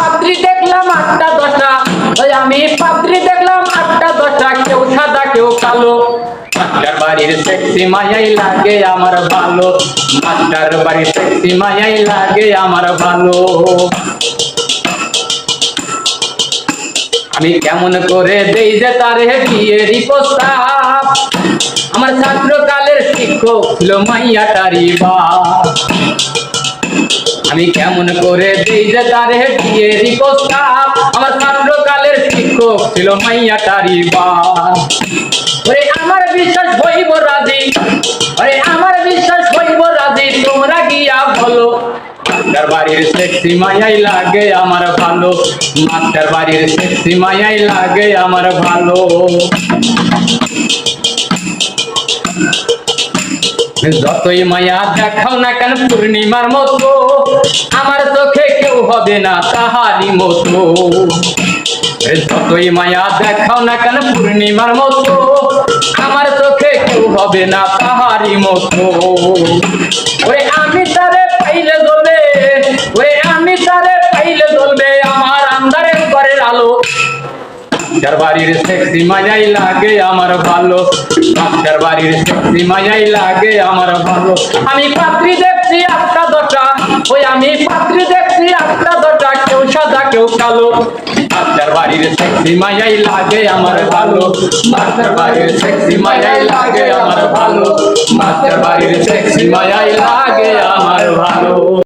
পাত্রী দেখলাম আটটা দশটা। ওই আমি পাত্রী দেখলাম আটটা দশটা। কেউ সাদা, কেউ কালো। মাস্টার বাড়ির সেক্সি মায়াই লাগে আমার ভালো। আমি কেমন করে দেই যে তারে বিয়েরই প্রস্তাব? আমার ছাত্রকালের শিক্ষক ছিল মাইয়াটারি বা আমি কেমন করে দিই যে তারে বিয়েরই প্রস্তাব? আমার ছাত্রকালের শিক্ষক ছিল মাইয়াটারি বা ওরে, আমার বিশ্বাস হইব রাজি। ওরে, আমার বিশ্বাস হইব রাজি, তোমরা গিয়া বলো। মাস্টার বাড়ির সেক্সি মায়াই লাগে আমার ভালো। মাস্টার বাড়ির সেক্সি মায়াই লাগে আমার ভালো। যতই মায়া দেখাও না কেন, পূর্ণিমার মতো আমার চোখে কেউ হবে না তাহারি মতো। যতই মায়া দেখাও না কেন, পূর্ণিমার মতো আমার চোখে কেউ হবে না তাহারি মতো। ওরে মাস্টার বাড়ির সেক্সি লাগে আমার ভালো। মাস্টার বাড়ির সেক্সি মায়াই লাগে আমার ভালো। আমি পাত্রী দেখছি আটটা দশটা। ওই আমি পাত্রী দেখছি আটটা দশটা। কেউ সাদা, কেউ কালো। মাস্টার বাড়ির সেক্সি মায়াই লাগে আমার ভালো। মাস্টার বাড়ির সেক্সি মায়াই লাগে আমার ভালো। মাস্টার বাড়ির সেক্সি মায়াই লাগে আমার ভালো।